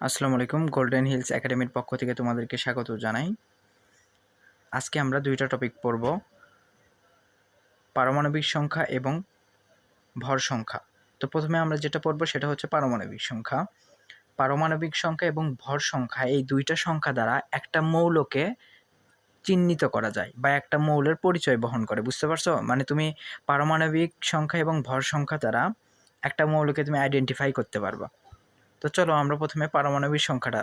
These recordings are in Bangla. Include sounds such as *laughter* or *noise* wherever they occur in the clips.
আসসালামু আলাইকুম গোল্ডেন হিলস একাডেমির পক্ষ থেকে তোমাদেরকে স্বাগত জানাই। আজকে আমরা দুইটা টপিক পড়ব। পারমাণবিক সংখ্যা এবং ভর সংখ্যা। তো প্রথমে আমরা যেটা পড়ব সেটা হচ্ছে পারমাণবিক সংখ্যা। পারমাণবিক সংখ্যা এবং ভর সংখ্যা এই দুইটা সংখ্যা দ্বারা একটা মৌলকে চিহ্নিত করা যায় বা একটা মৌলের পরিচয় বহন করে, বুঝতে পারছ? মানে তুমি পারমাণবিক সংখ্যা এবং ভর সংখ্যা দ্বারা একটা মৌলকে তুমি আইডেন্টিফাই করতে পারবা। তো চলো আমরা প্রথমে পারমাণবিক সংখ্যাটা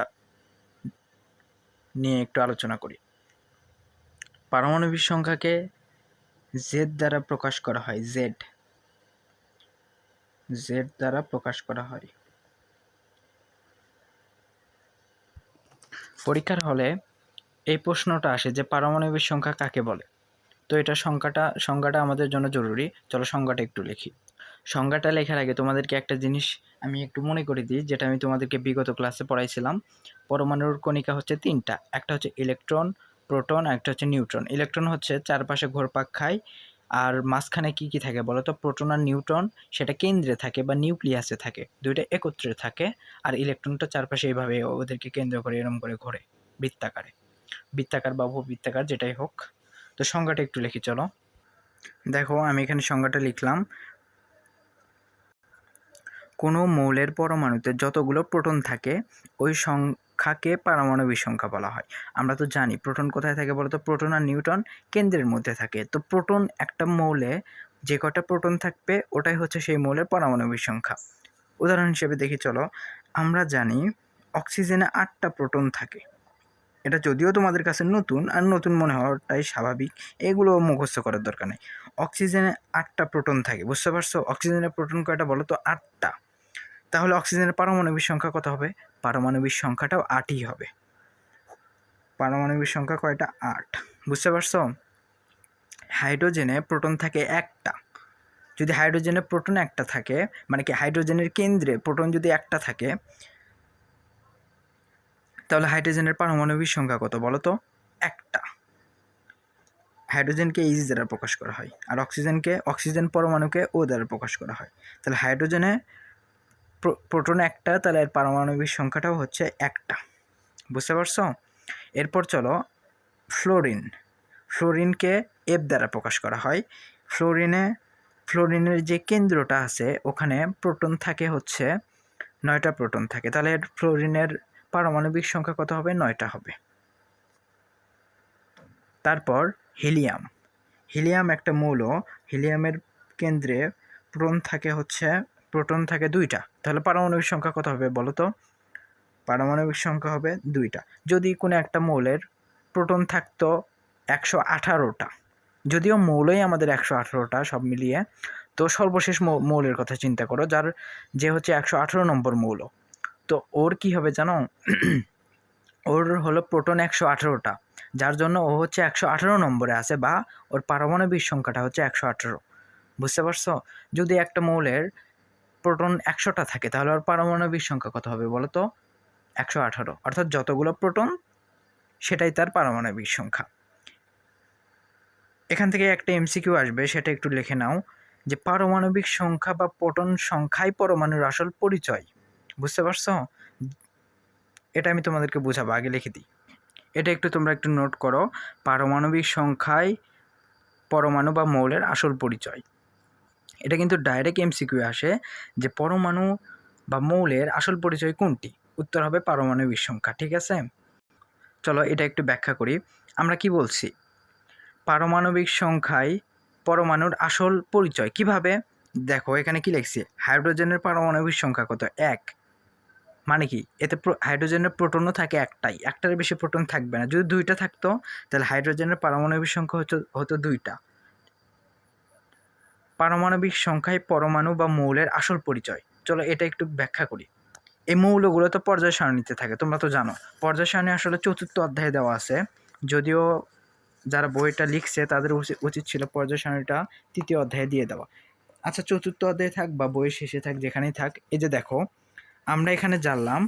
নিয়ে একটু আলোচনা করি। পারমাণবিক সংখ্যাকে জেড দ্বারা প্রকাশ করা হয় জেড জেড দ্বারা প্রকাশ করা হয়। পরীক্ষার হলে এই প্রশ্নটা আসে যে পারমাণবিক সংখ্যা কাকে বলে? তো এটা সংখ্যাটা, সংজ্ঞাটা আমাদের জন্য জরুরি। চলো সংজ্ঞাটা একটু লিখি। সংজ্ঞাটা লেখার আগে তোমাদেরকে একটা জিনিস আমি একটু মনে করে দিই, যেটা আমি তোমাদেরকে বিগত ক্লাসে পড়াইছিলাম। পরমাণুর কণিকা হচ্ছে তিনটা, একটা হচ্ছে ইলেকট্রন প্রোটন একটা হচ্ছে নিউট্রন ইলেকট্রন হচ্ছে চারপাশে ঘোরপাক খায়, আর মাঝখানে কি কি থাকে বলো তো প্রোটন আর নিউট্রন সেটা কেন্দ্রে থাকে বা নিউক্লিয়াসে থাকে, দুইটা একত্রে থাকে, আর ইলেকট্রনটা চারপাশে এইভাবে ওদেরকে কেন্দ্র করে, এরম করে ঘোরে, বৃত্তাকারে। বৃত্তাকার বা বৃত্তাকার যেটাই হোক। তো সংজ্ঞাটা একটু লিখি, চলো। দেখো, আমি এখানে সংজ্ঞাটা লিখলাম। কোনো মৌলের পরমাণুতে যতগুলো প্রোটন থাকে, ওই সংখ্যাকে পারমাণবিক সংখ্যা বলা হয়। আমরা তো জানি প্রোটন কোথায় থাকে বলতো? প্রোটন আর নিউটন কেন্দ্রের মধ্যে থাকে। তো প্রোটন একটা মৌলে যে কটা প্রোটন থাকবে, ওটাই হচ্ছে সেই মৌলের পারমাণবিক সংখ্যা। উদাহরণ হিসেবে দেখি, চলো। আমরা জানি অক্সিজেনে আটটা প্রোটন থাকে। এটা যদিও তোমাদের কাছে নতুন আর নতুন মনে হওয়াটাই স্বাভাবিক। এগুলো মুখস্থ করার দরকার নেই। অক্সিজেনে আটটা প্রোটন থাকে, বুঝতে পারছ? অক্সিজেনের প্রোটন কয়টা বলো তো আটটা। তাহলে অক্সিজেনের পারমাণবিক সংখ্যা কত হবে? পারমাণবিক সংখ্যাটাও আটই হবে। পারমাণবিক সংখ্যা কয়টা? আট। বুঝতে পারছ? হাইড্রোজেনে প্রোটন থাকে একটা। যদি হাইড্রোজেনে প্রোটন একটা থাকে মানে কি হাইড্রোজেনের কেন্দ্রে প্রোটন যদি একটা থাকে, তাহলে হাইড্রোজেনের পারমাণবিক সংখ্যা কত বলো তো? একটা। হাইড্রোজেনকে এইচ দ্বারা প্রকাশ করা হয়, আর অক্সিজেনকে, অক্সিজেন পরমাণুকে ও দ্বারা প্রকাশ করা হয়। তাহলে হাইড্রোজেনে প্রোটন একটা, তাহলে এর পারমাণবিক সংখ্যাটাও হচ্ছে একটা। বুঝতে পারছ? এরপর চলো, ফ্লোরিন। ফ্লোরিনকে এফ দ্বারা প্রকাশ করা হয়। ফ্লোরিনে, ফ্লোরিনের যে কেন্দ্রটা আছে, ওখানে প্রোটন থাকে হচ্ছে নয়টা প্রোটন থাকে। তাহলে ফ্লোরিনের পারমাণবিক সংখ্যা কত হবে? নয়টা হবে। তারপর হিলিয়াম। হিলিয়াম একটা মৌল। হিলিয়ামের কেন্দ্রে প্রোটন থাকে হচ্ছে প্রোটন থাকে দুইটা, তাহলে পারমাণবিক সংখ্যা কত হবে বলো তো? পারমাণবিক সংখ্যা হবে দুইটা। যদি কোনো একটা মৌলের প্রোটন থাকতো একশো আঠারোটা, যদিও মৌলই আমাদের একশো আঠারোটা সব মিলিয়ে, তো সর্বশেষ মৌলের কথা চিন্তা করো, যার যে হচ্ছে একশো আঠারো নম্বর মৌল। তো ওর কি হবে জানো? *clears throat* ওর হলো প্রোটন একশো আঠেরোটা, যার জন্য ও হচ্ছে একশো আঠারো নম্বরে আছে বা ওর পারমাণবিক সংখ্যাটা হচ্ছে একশো আঠেরো। বুঝতে পারছ? যদি একটা মৌলের প্রোটন একশোটা থাকে, তাহলে ওর পারমাণবিক সংখ্যা কত হবে বলো তো একশো আঠারো। অর্থাৎ যতগুলো প্রোটন, সেটাই তার পারমাণবিক সংখ্যা। এখান থেকে একটা এমসিকিউ আসবে, সেটা একটু লিখে নাও, যে পারমাণবিক সংখ্যা বা প্রোটন সংখ্যাই পরমাণুর আসল পরিচয়। বুঝতে পারছ? এটা আমি তোমাদেরকে বোঝাবো, আগে লিখে দিই। এটা একটু তোমরা একটু নোট করো, পারমাণবিক সংখ্যায় পরমাণু বা মৌলের আসল পরিচয়। এটা কিন্তু ডাইরেক্ট এমসিকিউ আসে যে পরমাণু বা মৌলের আসল পরিচয় কোনটি? উত্তর হবে পারমাণবিক সংখ্যা, ঠিক আছে? চলো এটা একটু ব্যাখ্যা করি। আমরা কি বলছি? পারমাণবিক সংখ্যায় পরমাণুর আসল পরিচয় কীভাবে? দেখো, এখানে কি লিখছি? হাইড্রোজেনের পারমাণবিক সংখ্যা কত? এক। মানে কি? এতে হাইড্রোজেনের প্রোটনও থাকে একটাই। একটার বেশি প্রোটন থাকবে না। যদি দুইটা থাকতো, তাহলে হাইড্রোজেনের পারমাণবিক সংখ্যা হতো হতো দুইটা। পারমাণবিক সংখ্যায় পরমাণু বা মৌলের আসল পরিচয়। চলো এটা একটু ব্যাখ্যা করি। এই মৌলগুলো তো পর্যায় সারণীতে থাকে, তোমরা তো জানো। পর্যায় সারণী আসলে চতুর্থ অধ্যায়ে দেওয়া আছে। যদিও যারা বইটা লিখছে, তাদের উচিত ছিল পর্যায় সারণীটা তৃতীয় অধ্যায়ে দিয়ে দেওয়া। আচ্ছা চতুর্থ অধ্যায়ে থাক বা বইয়ের শেষে থাক, যেখানেই থাক, এই যে দেখো, আমরা এখানে জানলাম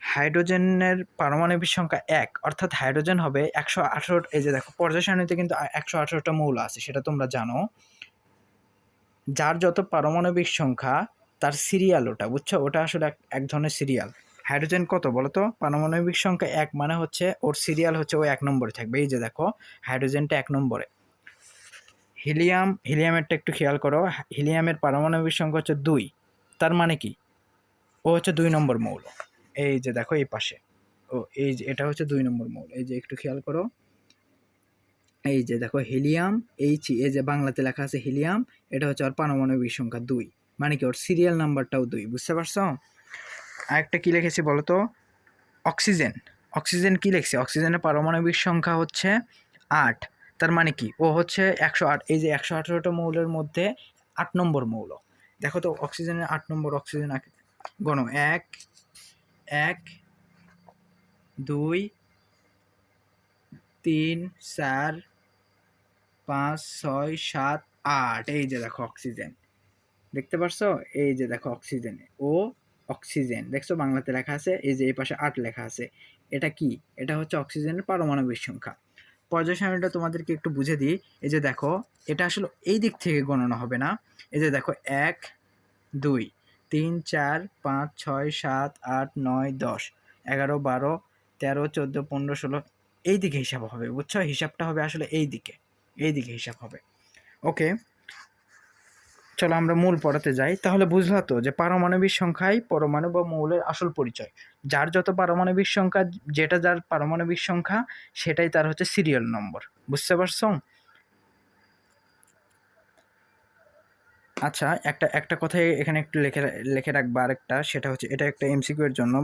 হাইড্রোজেনের পারমাণবিক সংখ্যা এক, অর্থাৎ হাইড্রোজেন হবে একশো আঠেরো এই যে দেখো, পর্যায় সারণীতে কিন্তু একশো আঠেরোটা মৌল আছে, সেটা তোমরা জানো। যার যত পারমাণবিক সংখ্যা, তার সিরিয়াল ওটা, বুঝছ? ওটা আসলে এক ধরনের সিরিয়াল হাইড্রোজেন কত বলো তো পারমাণবিক সংখ্যা এক মানে হচ্ছে ওর সিরিয়াল হচ্ছে ও এক নম্বরে থাকবে। এই যে দেখো হাইড্রোজেনটা এক নম্বরে। হিলিয়াম হিলিয়ামেরটা একটু খেয়াল করো। হিলিয়ামের পারমাণবিক সংখ্যা হচ্ছে দুই। তার মানে কি? ও হচ্ছে দুই নম্বর মৌল। এই যে দেখো, এই পাশে। ও, এই যে, এটা হচ্ছে দুই নম্বর মৌল। এই যে একটু খেয়াল করো। এই যে দেখো হিলিয়াম এইচ এই যে বাংলাতে লেখা আছে হিলিয়াম, এটা হচ্ছে ওর পারমাণবিক সংখ্যা দুই। মানে কি ওর সিরিয়াল নাম্বারটাও দুই, বুঝতে পারছ? আরেকটা কী লিখেছি বলো তো? অক্সিজেন। অক্সিজেন কী লিখছে? অক্সিজেনের পারমাণবিক সংখ্যা হচ্ছে আট। তার মানে কি? ও হচ্ছে একশো আট। এই যে একশো আঠেরোটা মৌলের মধ্যে আট নম্বর মৌল। দেখো তো, অক্সিজেনের আট নম্বর অক্সিজেন গণ এক এক, দুই, তিন, চার পাঁচ, ছয়, সাত, আট। এই যে দেখো অক্সিজেন দেখতে পারছ? এই যে দেখো অক্সিজেন ও অক্সিজেন দেখছ? বাংলাতে লেখা আছে, এই যে এই পাশে আট লেখা আছে। এটা কি? এটা হচ্ছে অক্সিজেনের পারমাণবিক সংখ্যা। পর্যায় তোমাদেরকে একটু বুঝে দিই। এই যে দেখো, এটা আসলে এই দিক থেকে গণনা হবে না। এই যে দেখো, এক, দুই, তিন, চার, পাঁচ, ছয়, সাত, আট, নয়, দশ, এগারো, বারো, তেরো, চোদ্দ, পনেরো, ষোলো, এই দিকে হিসাব হবে। বুঝছ? হিসাবটা হবে আসলে এই দিকে। এই দিকে হিসাব হবে। ওকে, চলো আমরা মূল পড়াতে যাই। তাহলে বুঝলা তো যে পারমাণবিক সংখ্যাই পরমাণু বা মৌলের আসল পরিচয়। যার যত পারমাণবিক সংখ্যা, যেটা যার পারমাণবিক সংখ্যা, সেটাই তার হচ্ছে সিরিয়াল নম্বর বুঝতে পারছ? আচ্ছা একটা একটা কথাই এখানে একটু লিখে, লেখে রাখবা আরেকটা। সেটা হচ্ছে, এটা একটা এমসিকিউ এর জন্য।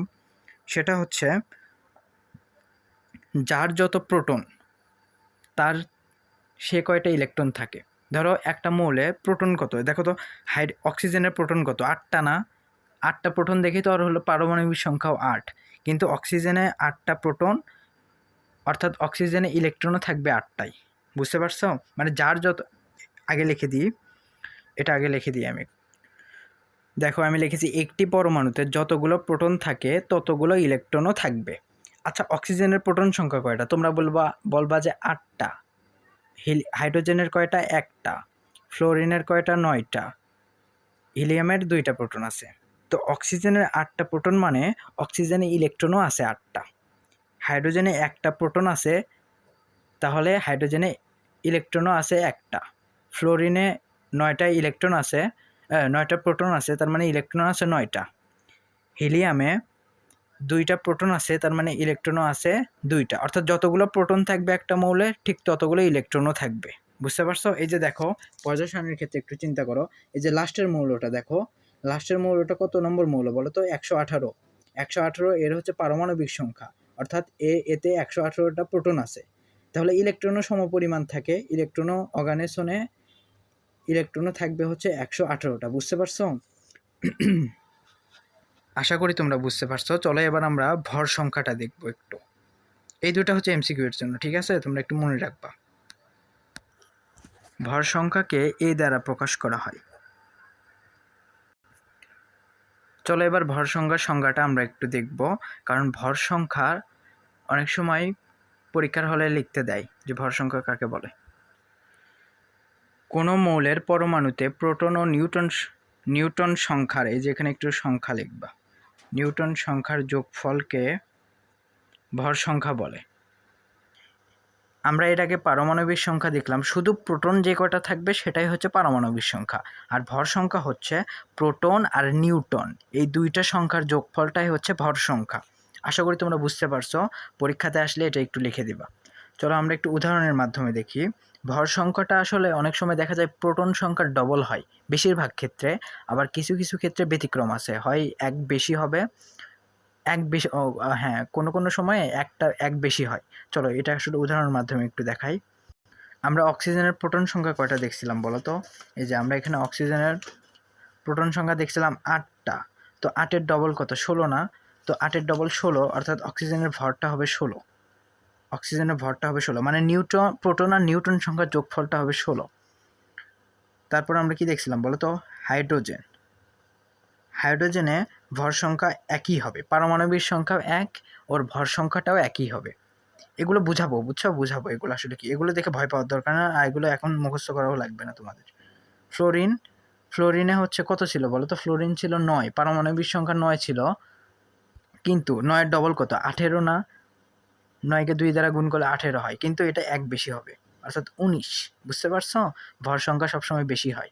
সেটা হচ্ছে, যার যত প্রোটন তার সে কয়টা ইলেকট্রন থাকে? ধরো একটা মৌলে প্রোটন কত? দেখো তো হাইড অক্সিজেনের প্রোটন কত? আটটা না? আটটা প্রোটন দেখি তো আর হলো পারমাণবিক সংখ্যাও আট। কিন্তু অক্সিজেনে আটটা প্রোটন অর্থাৎ অক্সিজেনে ইলেকট্রনও থাকবে আটটাই। বুঝতে পারছ? মানে যার যত আগে লিখে দিই। এটা আগে লিখে দিই আমি। দেখো, আমি লিখেছি একটি পরমাণুতে যতগুলো প্রোটন থাকে, ততগুলো ইলেকট্রনও থাকবে। আচ্ছা অক্সিজেনের প্রোটন সংখ্যা কয়টা? তোমরা বলবা বলবা যে আটটা। হাইড্রোজেনের কয়টা? একটা। ফ্লোরিনের কয়টা? নয়টা। হিলিয়ামের দুইটা প্রোটন আছে। তো অক্সিজেনের আটটা প্রোটন মানে অক্সিজেনে ইলেকট্রনও আছে আটটা। হাইড্রোজেনে একটা প্রোটন আছে, তাহলে হাইড্রোজেনে ইলেকট্রনও আছে একটা। ফ্লোরিনে নয়টা ইলেকট্রন আছে নয়টা প্রোটন আছে, তার মানে ইলেকট্রন আছে নয়টা। হিলিয়ামে দুইটা প্রোটন আছে, তার মানে ইলেকট্রনও আছে দুইটা। অর্থাৎ যতগুলো প্রোটন থাকবে একটা মৌলে ঠিক ততগুলো ইলেকট্রনও থাকবে। বুঝতে পারছ? এই যে দেখো, পর্যায় সারণীর ক্ষেত্রে একটু চিন্তা করো। এই যে লাস্টের মৌলটা দেখো, লাস্টের মৌলটা কত নম্বর মৌল বলো তো? একশো আঠারো। একশো আঠারো এর হচ্ছে পারমাণবিক সংখ্যা, অর্থাৎ এ, এতে একশো আঠারোটা প্রোটন আছে। তাহলে ইলেকট্রনও সমপরিমাণ থাকে, ইলেকট্রনও অর্গানেশনে ইলেকট্রনও থাকবে হচ্ছে একশো আঠারোটা, বুঝতে পারছ? আশা করি তোমরা বুঝতে পারছ। চলো এবার আমরা ভর সংখ্যাটা দেখব একটু। এই দুটা হচ্ছে এমসিকিউ এর জন্য, ঠিক আছে? তোমরা একটু মনে রাখবা। ভর সংখ্যাকে এই দ্বারা প্রকাশ করা হয়। চলো এবার ভর সংখ্যার সংজ্ঞাটা আমরা একটু দেখব। কারণ ভর সংখ্যা অনেক সময় পরীক্ষার হলে লিখতে দেয় যে ভর সংখ্যা কাকে বলে। কোনো মৌলের পরমাণুতে প্রোটন ও নিউটন নিউটন সংখ্যার এই যে এখানে একটু সংখ্যা লিখবা। নিউটন সংখ্যার যোগফলকে ভর সংখ্যা বলে। আমরা এটাকে পারমাণবিক সংখ্যা দেখলাম, শুধু প্রোটন যে কটা থাকবে সেটাই হচ্ছে পারমাণবিক সংখ্যা। আর ভর সংখ্যা হচ্ছে প্রোটন আর নিউটন, এই দুইটা সংখ্যার যোগফলটাই হচ্ছে ভর সংখ্যা। আশা করি তোমরা বুঝতে পারছ, পরীক্ষাতে আসলে এটা একটু লিখে দিবা। চলো আমরা একটু উদাহরণের মাধ্যমে দেখি। ভর সংখ্যাটা আসলে অনেক সময় দেখা যায় প্রোটন সংখ্যার ডবল হয় বেশিরভাগ ক্ষেত্রে, আবার কিছু কিছু ক্ষেত্রে ব্যতিক্রম আছে। হয় এক বেশি হবে, এক বেশি হ্যাঁ কোনো কোনো সময়ে একটা, এক বেশি হয়। চলো এটা আসলে উদাহরণের মাধ্যমে একটু দেখাই। আমরা অক্সিজেনের প্রোটন সংখ্যা কয়টা দেখছিলাম বলো তো? এই যে আমরা এখানে অক্সিজেনের প্রোটন সংখ্যা দেখছিলাম আটটা। তো আটের ডবল কত? ষোলো না? তো আটের ডবল ষোলো, অর্থাৎ অক্সিজেনের ভরটা হবে ষোলো। অক্সিজেনের ভরটা হবে ষোলো। মানে নিউটন প্রোটন আর নিউটন সংখ্যার যোগফলটা হবে ষোলো। তারপর আমরা কি দেখছিলাম বলো তো হাইড্রোজেন। হাইড্রোজেনে ভর সংখ্যা একই হবে। পারমাণবিক সংখ্যা এক, ওর ভর সংখ্যাটাও একই হবে। এগুলো বুঝাবো, বুঝছ? বুঝাবো এগুলো আসলে কি? এগুলো দেখে ভয় পাওয়ার দরকার না, আর এগুলো এখন মুখস্থ করাও লাগবে না তোমাদের। ফ্লোরিন, ফ্লোরিনে হচ্ছে কত ছিল বলো তো ফ্লোরিন ছিল নয়, পারমাণবিক সংখ্যা নয় ছিল। কিন্তু নয়ের ডবল কত? আঠেরো না? নয়কে দুই দ্বারা গুণ করলে আঠেরো হয়, কিন্তু এটা এক বেশি হবে। অর্থাৎ উনিশ, বুঝতে পারছ? ভর সংখ্যা সবসময় বেশি হয়।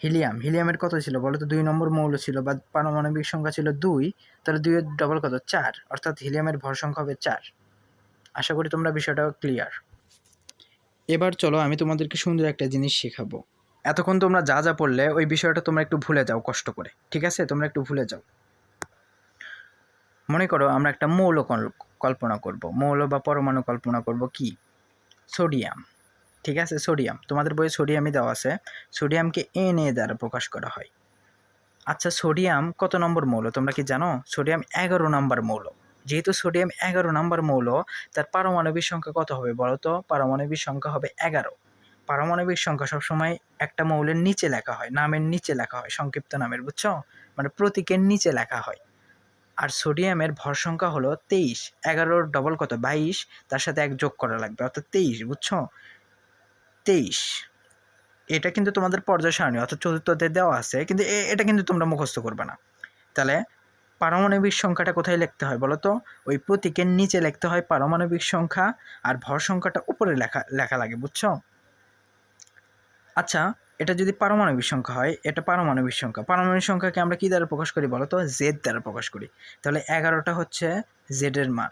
হিলিয়াম, হিলিয়ামের কত ছিল? বলো তো দুই নম্বর মৌল ছিল বা পারমাণবিক সংখ্যা ছিল দুই, তাহলে দুইয়ের ডবল কত? চার, অর্থাৎ হিলিয়ামের ভর সংখ্যা হবে চার। আশা করি তোমরা বিষয়টা ক্লিয়ার এবার চলো আমি তোমাদেরকে সুন্দর একটা জিনিস শেখাবো। এতক্ষণ তোমরা যা যা পড়লে, ওই বিষয়টা তোমরা একটু ভুলে যাও, কষ্ট করে, ঠিক আছে? তোমরা একটু ভুলে যাও। মনে করো আমরা একটা মৌল কল্পনা করব। মৌল বা পরমাণু কল্পনা করব কি? সোডিয়াম। ঠিক আছে? সোডিয়াম। তোমাদের বইয়ে সোডিয়ামই দেওয়া আছে। সোডিয়ামকে এন এ দ্বারা প্রকাশ করা হয়। আচ্ছা সোডিয়াম কত নম্বর মৌল? তোমরা কি জানো? সোডিয়াম এগারো নম্বর মৌল। যেহেতু সোডিয়াম এগারো নম্বর মৌল, তার পারমাণবিক সংখ্যা কত হবে বলো তো? পারমাণবিক সংখ্যা হবে এগারো। পারমাণবিক সংখ্যা সবসময় একটা মৌলের নিচে লেখা হয়, নামের নিচে লেখা হয়, সংক্ষিপ্ত নামের, বুঝছ? মানে প্রতীকের নিচে লেখা হয়। আর সোডিয়ামের ভর সংখ্যা হলো তেইশ। এগারোর ডবল কত? বাইশ। তার সাথে এক যোগ করা লাগবে, অর্থাৎ তেইশ, বুঝছ? তেইশ। এটা কিন্তু তোমাদের পর্যায় সারণী, অর্থাৎ চতুর্থতে দেওয়া আছে, কিন্তু এটা কিন্তু তোমরা মুখস্থ করবে না। তাহলে পারমাণবিক সংখ্যাটা কোথায় লিখতে হয় বলো তো? ওই প্রতীকের নিচে লিখতে হয় পারমাণবিক সংখ্যা আর ভর সংখ্যাটা উপরে লেখা লেখা লাগে, বুঝছ? আচ্ছা এটা যদি পারমাণবিক সংখ্যা হয়, এটা পারমাণবিক সংখ্যা। পারমাণবিক সংখ্যাকে আমরা কি দ্বারা প্রকাশ করি বলো তো জেড দ্বারা প্রকাশ করি। তাহলে এগারোটা হচ্ছে জেডের মান।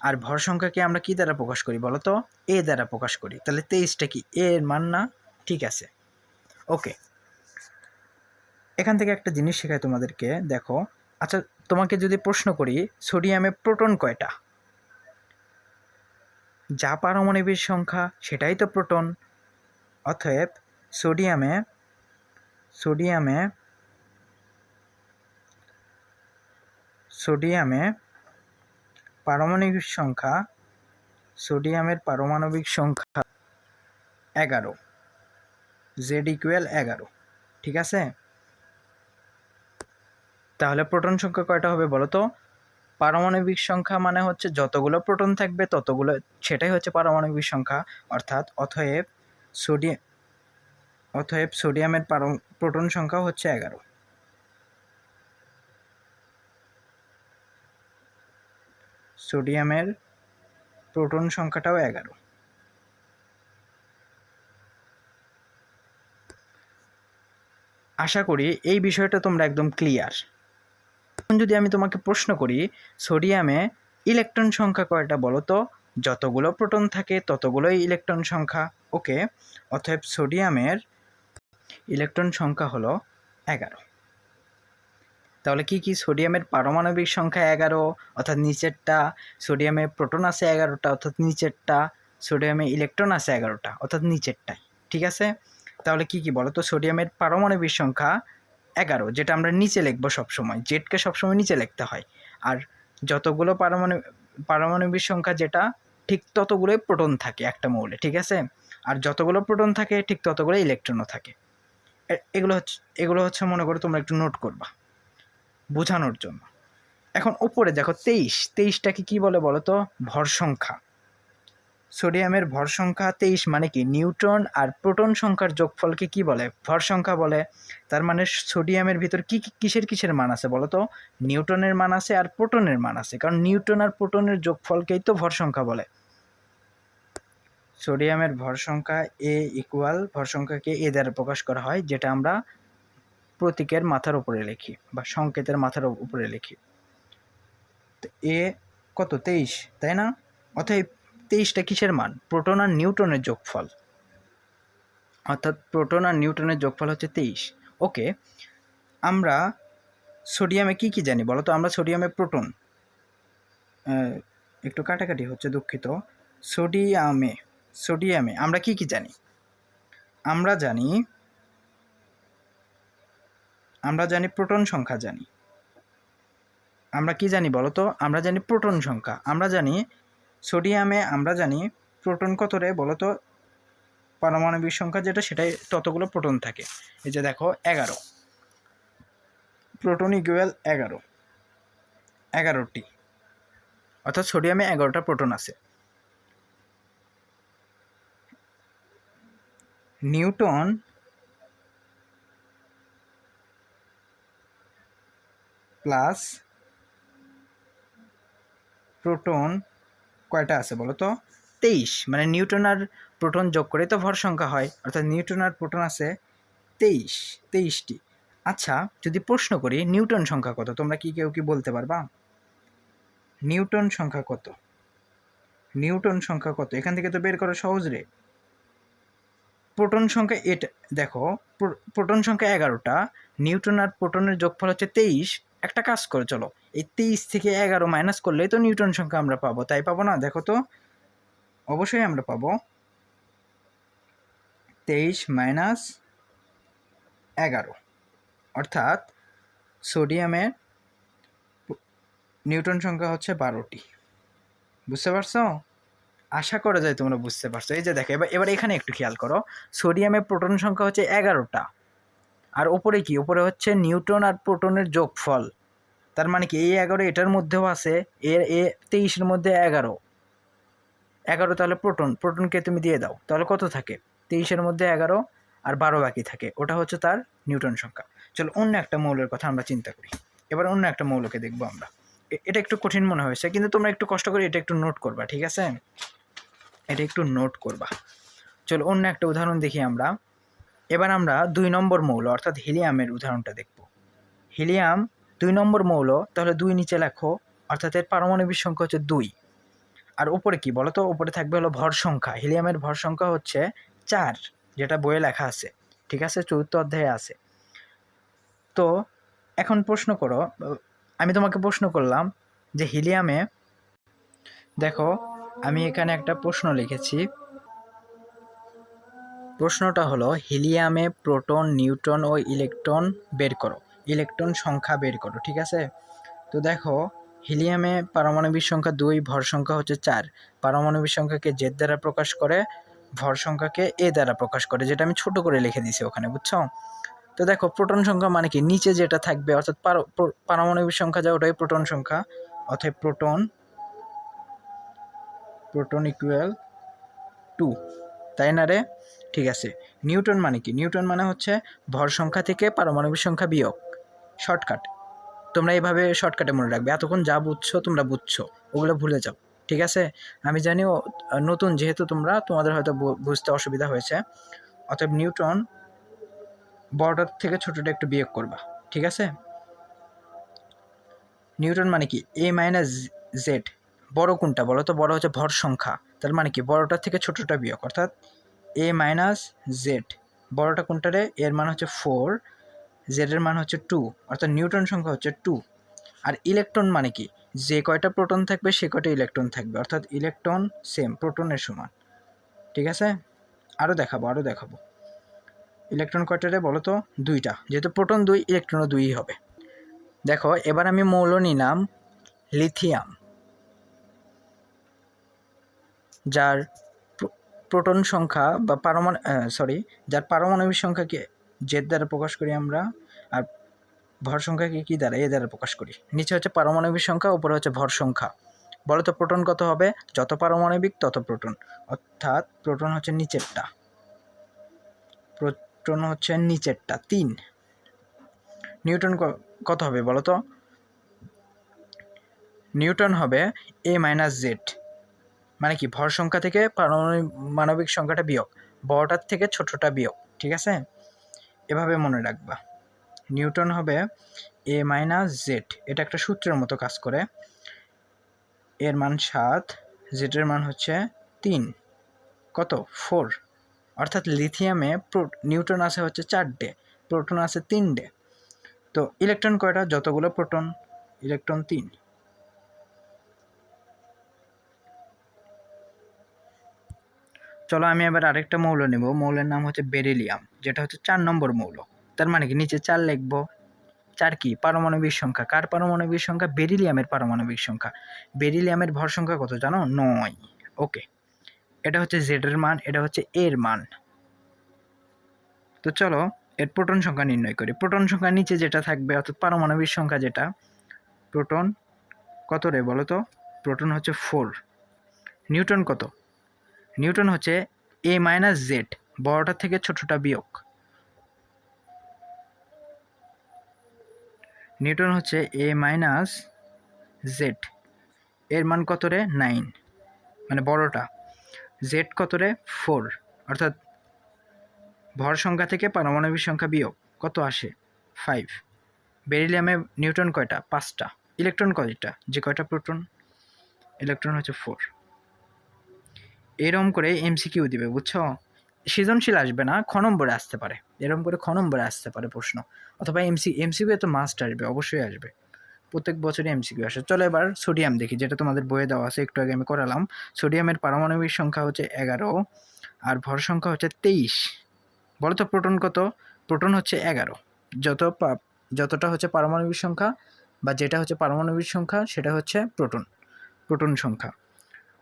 আর ভর সংখ্যাকে আমরা কি দ্বারা প্রকাশ করি বলো তো এ দ্বারা প্রকাশ করি। তাহলে তেইশটা কি? এ এর মান না? ঠিক আছে। ওকে। এখান থেকে একটা জিনিস শেখাই তোমাদেরকে। দেখো। আচ্ছা তোমাকে যদি প্রশ্ন করি, সোডিয়ামে প্রোটন কয়টা? যা পারমাণবিক সংখ্যা, সেটাই তো প্রোটন। অতএব সোডিয়ামে সোডিয়ামে সোডিয়ামে পারমাণবিক সংখ্যা, সোডিয়ামের পারমাণবিক সংখ্যা এগারো জেড ইকুয়াল এগারো, ঠিক আছে? তাহলে প্রোটন সংখ্যা কয়টা হবে বলো তো? পারমাণবিক সংখ্যা মানে হচ্ছে যতগুলো প্রোটন থাকবে ততগুলো, সেটাই হচ্ছে পারমাণবিক সংখ্যা, অর্থাৎ অতএব সোডিয়াম অতএব সোডিয়ামের প্রোটন সংখ্যা হচ্ছে এগারো। সোডিয়ামের প্রোটন সংখ্যাটাও এগারো। আশা করি এই বিষয়টা তোমরা একদম ক্লিয়ার। এখন যদি আমি তোমাকে প্রশ্ন করি, সোডিয়ামে ইলেকট্রন সংখ্যা কয়টা বলো তো? যতগুলো প্রোটন থাকে ততগুলোই ইলেকট্রন সংখ্যা, ওকে? অতএব সোডিয়ামের ইলেকট্রন সংখ্যা হলো এগারো। তাহলে কি কি সোডিয়ামের পারমাণবিক সংখ্যা এগারো, অর্থাৎ নিচেরটা সোডিয়ামে প্রোটন আছে এগারোটা, অর্থাৎ নিচেরটা সোডিয়ামে ইলেকট্রন আছে এগারোটা, অর্থাৎ নিচেরটাই, ঠিক আছে? তাহলে কি কি বলো তো? সোডিয়ামের পারমাণবিক সংখ্যা এগারো, যেটা আমরা নিচে লিখব সবসময়, জেডকে সবসময় নিচে লিখতে হয়। আর যতগুলো পারমাণবিক পারমাণবিক সংখ্যা যেটা, ঠিক ততগুলোই প্রোটন থাকে একটা মৌলে, ঠিক আছে? আর যতগুলো প্রোটন থাকে, ঠিক ততগুলো ইলেকট্রনও থাকে। এগুলো হচ্ছে এগুলো হচ্ছে মনে করো তোমরা একটু নোট করবা, বোঝানোর জন্য। এখন উপরে দেখো তেইশ, তেইশটাকে কি বলে বলো তো? ভর সংখ্যা। সোডিয়ামের ভর সংখ্যা তেইশ মানে কি? নিউট্রন আর প্রোটন সংখ্যার যোগফলকে কি বলে? ভর সংখ্যা বলে। তার মানে সোডিয়ামের ভিতর কি, কি- কিসের কিসের মান আছে বলো তো? নিউটনের মান আছে আর প্রোটনের মান আছে। কারণ নিউটন আর প্রোটনের যোগফলকেই তো ভর সংখ্যা বলে। সোডিয়ামের ভর সংখ্যা এ ইকুয়াল ভর সংখ্যাকে এ দ্বারা প্রকাশ করা হয়, যেটা আমরা প্রতীকের মাথার উপরে লিখি বা সংকেতের মাথার উপরে লিখি। এ কত? তেইশ, তাই না? অতএব তেইশটা কিসের মান? প্রোটন আর নিউটনের যোগফল। অর্থাৎ প্রোটন আর নিউটনের যোগফল হচ্ছে তেইশ। ওকে, আমরা সোডিয়ামে কি কি জানি বলো তো? আমরা সোডিয়ামে প্রোটন একটু কাটাকাটি হচ্ছে দুঃখিত। সোডিয়ামে সোডিয়ামে, আমরা কি কি জানি? আমরা জানি আমরা জানি প্রোটন সংখ্যা জানি। আমরা কি জানি বলো তো? আমরা জানি প্রোটন সংখ্যা। আমরা জানি সোডিয়ামে, আমরা জানি প্রোটন কত রে বলো তো? পারমাণবিক সংখ্যা যেটা, সেটাই ততগুলো প্রোটন থাকে। এই যে দেখো, এগারো। প্রোটন ইকুয়াল এগারো। এগারোটি। অর্থাৎ সোডিয়ামে এগারোটা প্রোটন আছে। নিউটন প্লাস প্রোটন কয়টা আছে বলো তো? তেইশ। মানে নিউটন আর প্রোটন যোগ করে তো ভর সংখ্যা হয়। অর্থাৎ নিউটন আর প্রোটন আছে তেইশ, তেইশটি। আচ্ছা যদি প্রশ্ন করি, নিউটন সংখ্যা কত? তোমরা কি কেউ কি বলতে পারবা? নিউটন সংখ্যা কত? নিউটন সংখ্যা কত? এখান থেকে তো বের করা সহজ রে। প্রোটন সংখ্যা এটা, দেখো, প্রো- প্রোটন সংখ্যা এগারোটা নিউটন আর প্রোটনের যোগফল হচ্ছে তেইশ। একটা কাজ করে, চলো, এই তেইশ থেকে এগারো মাইনাস করলেই তো নিউটন সংখ্যা আমরা পাবো, তাই পাবো না? দেখো তো, অবশ্যই আমরা পাবো। তেইশ মাইনাস এগারো, অর্থাৎ সোডিয়ামের নিউটন সংখ্যা হচ্ছে বারোটি। বুঝতে পারছ? আশা করা যায় তোমরা বুঝতে পারছ। এই যে দেখো, এবার এবার এখানে একটু খেয়াল করো। সোডিয়ামের প্রোটন সংখ্যা হচ্ছে এগারোটা। আর ওপরে কি? ওপরে হচ্ছে নিউটন আর প্রোটনের যোগফল। তার মানে কি? এই এগারো এটার মধ্যেও আছে, এর, এ তেইশের মধ্যে এগারো। এগারো তাহলে প্রোটন। প্রোটনকে তুমি দিয়ে দাও। তাহলে কত থাকে? তেইশের মধ্যে এগারো আর বারো বাকি থাকে। ওটা হচ্ছে তার নিউটন সংখ্যা। চলো, অন্য একটা মৌলের কথা আমরা চিন্তা করি। এবার অন্য একটা মৌলকে দেখব আমরা। এটা একটু কঠিন মনে হয়েছে, কিন্তু তোমরা একটু কষ্ট করে এটা একটু নোট করবা, ঠিক আছে? এটা একটু নোট করবা। চলো, অন্য একটা উদাহরণ দেখি আমরা। এবার আমরা দুই নম্বর মৌল, অর্থাৎ হিলিয়ামের উদাহরণটা দেখব। হিলিয়াম দুই নম্বর মৌল, তাহলে দুই নিচে লেখো, অর্থাৎ এর পারমাণবিক সংখ্যা হচ্ছে দুই। আর উপরে কি বলো তো? উপরে থাকবে হলো ভর সংখ্যা। হিলিয়ামের ভর সংখ্যা হচ্ছে চার, যেটা বইয়ে লেখা আছে। ঠিক আছে? চতুর্থ অধ্যায়ে আছে। তো এখন প্রশ্ন করো, আমি তোমাকে প্রশ্ন করলাম যে হিলিয়ামে দেখো আমি এখানে একটা প্রশ্ন লিখেছি। প্রশ্নটা হলো, হিলিয়ামে প্রোটন, নিউট্রন ও ইলেকট্রন বের করো। ইলেকট্রন সংখ্যা বের করো, ঠিক আছে? তো দেখো, হিলিয়ামে পারমাণবিক সংখ্যা দুই, ভর সংখ্যা হচ্ছে চার। পারমাণবিক সংখ্যাকে জেড দ্বারা প্রকাশ করে, ভর সংখ্যাকে এ দ্বারা প্রকাশ করে, যেটা আমি ছোট করে লিখে দিয়েছি ওখানে, বুঝছ? তো দেখো, প্রোটন সংখ্যা মানে কি? নিচে যেটা থাকবে, অর্থাৎ পারমাণবিক সংখ্যা যা, ওটাই প্রোটন সংখ্যা। অর্থাৎ প্রোটন প্রোটন ইকুয়াল টু তাই না রে? ঠিক আছে। নিউটন মানে কি? নিউটন মানে হচ্ছে ভর সংখ্যা থেকে পারমাণবিক সংখ্যা বিয়োগ শর্টকাট তোমরা এইভাবে শর্টকাটে মনে রাখবে। এতক্ষণ যা বুঝছ তোমরা বুঝছ। ওগুলো ভুলে যাও। ঠিক আছে? আমি আহ, নতুন যেহেতু তোমরা তোমাদের হয়তো বুঝতে অসুবিধা হয়েছে। অতএব নিউটন বড়টার থেকে ছোটটা একটু বিয়োগ করবা। ঠিক আছে? নিউটন মানে কি? এ মাইনাস জেড বড় কোনটা বলো তো? বড় হচ্ছে ভর সংখ্যা। তার মানে কি? বড়টার থেকে ছোটটা বিয়োগ, অর্থাৎ এ মাইনাস জেড বড়টা কোনটা রে এর মান হচ্ছে ফোর জেডের মান হচ্ছে টু অর্থাৎ নিউটন সংখ্যা হচ্ছে টু আর ইলেকট্রন মানে কি? যে কয়টা প্রোটন থাকবে, সে কয়টা ইলেকট্রন থাকবে, অর্থাৎ ইলেকট্রন সেম প্রোটনের সমান। ঠিক আছে? আরও দেখাবো আরও দেখাবো। ইলেকট্রন কয়টা রে বলো তো? দুইটা। যেহেতু প্রোটন দুই ইলেকট্রনও দুইই হবে। দেখো, এবার আমি মৌল নিলাম লিথিয়াম যার প্র- প্রোটন সংখ্যা বা পারমাণু সরি যার পারমাণবিক সংখ্যাকে জেড দ্বারা প্রকাশ করি আমরা, আর ভর সংখ্যাকে কী দ্বারা? এ দ্বারা প্রকাশ করি। নিচে হচ্ছে পারমাণবিক সংখ্যা, উপরে হচ্ছে ভর সংখ্যা। বলো তো প্রোটন কত হবে? যত পারমাণবিক, তত প্রোটন। অর্থাৎ প্রোটন হচ্ছে নিচেরটা। প্রোটন হচ্ছে নিচেরটা, তিন। নিউটন কত হবে বলো তো নিউটন হবে এ মাইনাস জেড মানে কি, ভর সংখ্যা থেকে পারমাণবিক সংখ্যাটা বিয়োগ। বড়টার থেকে ছোটটা বিয়োগ, ঠিক আছে? এভাবে মনে রাখবা। নিউটন হবে এ মাইনাস জেড। এটা একটা সূত্রের মতো কাজ করে। এর মান সাত জেডের মান হচ্ছে তিন। কত? ফোর। অর্থাৎ লিথিয়ামে নিউটন আছে হচ্ছে চার ডে প্রোটন আছে তিন ডে তো ইলেকট্রন কয়টা? যতগুলো প্রোটন, ইলেকট্রন তিন। চলো আমি এবার আরেকটা মৌল নেব। মৌলের নাম হচ্ছে বেরিলিয়াম, যেটা হচ্ছে চার নম্বর মৌল। তার মানে কি? নিচে চার লিখব। চার কি? পারমাণবিক সংখ্যা। কার পারমাণবিক সংখ্যা? বেরিলিয়ামের পারমাণবিক সংখ্যা। বেরিলিয়ামের ভর সংখ্যা কত জানো? নয়। ওকে। এটা হচ্ছে জেড এর মান, এটা হচ্ছে এর মান। তো চলো, এর প্রোটন সংখ্যা নির্ণয় করি। প্রোটন সংখ্যা নিচে যেটা থাকবে, অর্থাৎ পারমাণবিক সংখ্যা যেটা, প্রোটন কত রে বলো তো? প্রোটন হচ্ছে ফোর। নিউটন কত? নিউটন হচ্ছে এ মাইনাস জেড, বড়টা থেকে ছোটটা বিয়োগ। নিউটন হচ্ছে এ মাইনাস জেড, এর মান কত রে? নাইন মানে বড়টা। জেড কত রে? ফোর, অর্থাৎ ভর সংখ্যা থেকে পারমাণবিক সংখ্যা বিয়োগ, কত আসে? ফাইভ। বেরিলিয়ামে নিউটন কয়টা? পাঁচটা। ইলেকট্রন কয়টা? যে কয়টা প্রোটন? ইলেকট্রন হচ্ছে ফোর। এরম করে এমসিকিউ দিবে, বুঝছ? সৃজনশীল আসবে না, খ নম্বরে আসতে পারে। এরম করে খ নম্বরে আসতে পারে প্রশ্ন। অথবা এমসি এমসিকিউ তো মাস্ট আসবে, অবশ্যই আসবে। প্রত্যেক বছরই এমসিকিউ আসে। চলো এবার সোডিয়াম দেখি, যেটা তোমাদের বইয়ে দেওয়া আছে, একটু আগে আমি করালাম। সোডিয়ামের পারমাণবিক সংখ্যা হচ্ছে এগারো, আর ভর সংখ্যা হচ্ছে তেইশ। বলো তো প্রোটন কত? প্রোটন হচ্ছে এগারো। যত যতটা হচ্ছে পারমাণবিক সংখ্যা, বা যেটা হচ্ছে পারমাণবিক সংখ্যা, সেটা হচ্ছে প্রোটন প্রোটন সংখ্যা।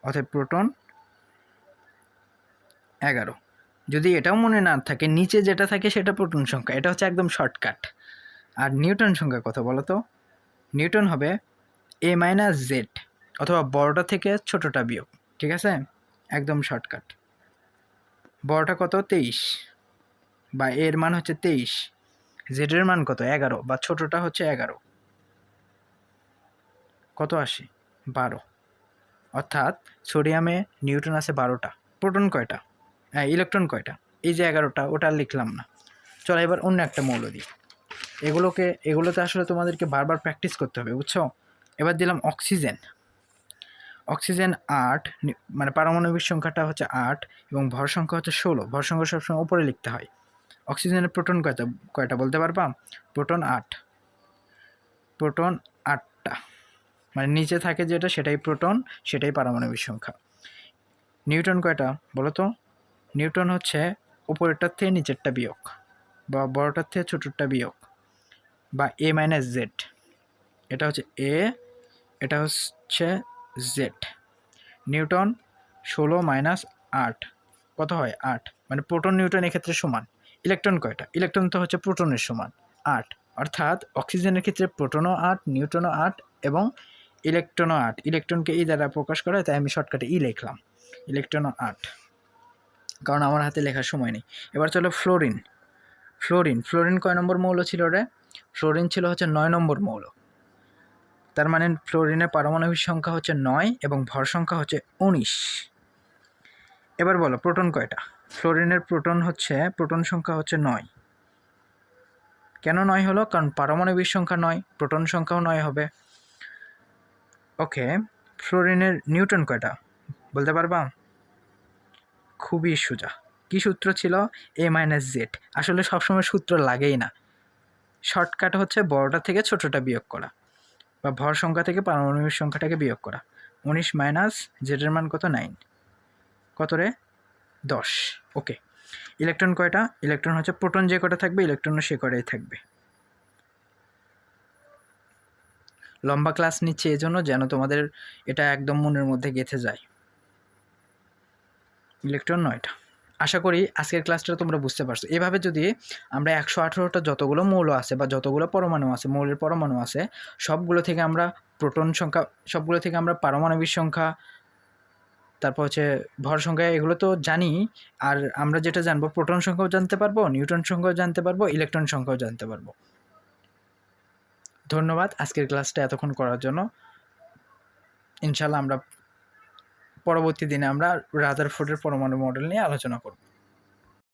অর্থাৎ প্রোটন এগারো। যদি এটাও মনে না থাকে, নিচে যেটা থাকে সেটা প্রোটন সংখ্যা। এটা হচ্ছে একদম শর্টকাট। আর নিউটন সংখ্যা কত বলো তো? নিউটন হবে এ মাইনাস জেড, অথবা বড়টা থেকে ছোটটা বিয়োগ। ঠিক আছে? একদম শর্টকাট। বড়টা কত? তেইশ। বা এর মান হচ্ছে তেইশ। জেডের মান কত? এগারো। বা ছোটটা হচ্ছে এগারো। কত আসে? বারো। অর্থাৎ সোডিয়ামে নিউটন আছে বারোটা। প্রোটন কয়টা? হ্যাঁ ইলেকট্রন কয়টা? এই যে এগারোটা, ওটা লিখলাম না। চলো এবার অন্য একটা মৌল দিই। এগুলোকে, এগুলোতে আসলে তোমাদেরকে বারবার প্র্যাকটিস করতে হবে, বুঝছ? এবার দিলাম অক্সিজেন অক্সিজেন আট মানে পারমাণবিক সংখ্যাটা হচ্ছে আট এবং ভর সংখ্যা হচ্ছে ষোলো। ভর সংখ্যা সবসময় উপরে লিখতে হয়। অক্সিজেনের প্রোটন কয়টা কয়টা বলতে পারবা? প্রোটন আট। প্রোটন আটটা। মানে নিচে থাকে যেটা, সেটাই প্রোটন সেটাই পারমাণবিক সংখ্যা। নিউটন কয়টা, বলো তো? নিউটন হচ্ছে উপরেরটার থেকে নিচেরটা বিয়োগ বা বড়টার থেকে ছোটোরটা বিয়োগ বা এ মাইনাস জেড এটা হচ্ছে এ এটা হচ্ছে জেড নিউটন ষোলো মাইনাস আট। কত হয়? আট। মানে প্রোটন নিউটন এক্ষেত্রে সমান। ইলেকট্রন কয়টা? ইলেকট্রন তো হচ্ছে প্রোটনের সমান। আট। অর্থাৎ অক্সিজেনের ক্ষেত্রে প্রোটনও আট, নিউটনও আট এবং ইলেকট্রনও আট। ইলেকট্রনকে ই দ্বারা প্রকাশ করা তাই আমি শর্টকাটে ই লিখলাম। ইলেকট্রনও আট। কারণ আমার হাতে লেখার সময় নেই। এবার চলো ফ্লোরিন। ফ্লোরিন ফ্লোরিন কয় নম্বর মৌল ছিল রে? ফ্লোরিন ছিল হচ্ছে নয় নম্বর মৌল। তার মানে ফ্লোরিনের পারমাণবিক সংখ্যা হচ্ছে নয় এবং ভর সংখ্যা হচ্ছে উনিশ। এবার বলো, প্রোটন কয়টা? ফ্লোরিনের প্রোটন হচ্ছে, প্রোটন সংখ্যা হচ্ছে নয়। কেন নয় হলো? কারণ পারমাণবিক সংখ্যা নয়, প্রোটন সংখ্যাও নয় হবে। ওকে, ফ্লোরিনের নিউটন কয়টা? বলতে পারবা? খুবই সোজা। কি সূত্র ছিল? এ মাইনাস জেড আসলে সবসময় সূত্র লাগেই না। শর্টকাট হচ্ছে বড়টা থেকে ছোটটা বিয়োগ করা বা ভর সংখ্যা থেকে পারমাণবিক সংখ্যাটাকে বিয়োগ করা। উনিশ মাইনাস জেডের মান কত? নাইন কত রে? দশ। ওকে ইলেকট্রন কয়টা? ইলেকট্রন হচ্ছে প্রোটন যে কটা থাকবে ইলেকট্রনও সে কটাই থাকবে। লম্বা ক্লাস নিচ্ছে এজন্য যেন তোমাদের এটা একদম মনের মধ্যে গেঁথে যায়। ইলেকট্রন নয়টা। আশা করি আজকের ক্লাসটা তোমরা বুঝতে পারছ। এভাবে যদি আমরা একশো আঠেরোটা যতগুলো মৌল আছে বা যতগুলো পরমাণু আছে, মৌলের পরমাণু আছে, সবগুলো থেকে আমরা প্রোটন সংখ্যা, সবগুলো থেকে আমরা পারমাণবিক সংখ্যা, তারপর হচ্ছে ভর সংখ্যা, এগুলো তো জানি। আর আমরা যেটা জানব, প্রোটন সংখ্যাও জানতে পারব নিউটন সংখ্যাও জানতে পারব, ইলেকট্রন সংখ্যাও জানতে পারব। ধন্যবাদ আজকের ক্লাসটা এতক্ষণ করার জন্য। ইনশাল্লাহ আমরা পরবর্তী দিনে আমরা রাদারফোর্ডের পরমাণু মডেল নিয়ে আলোচনা করব।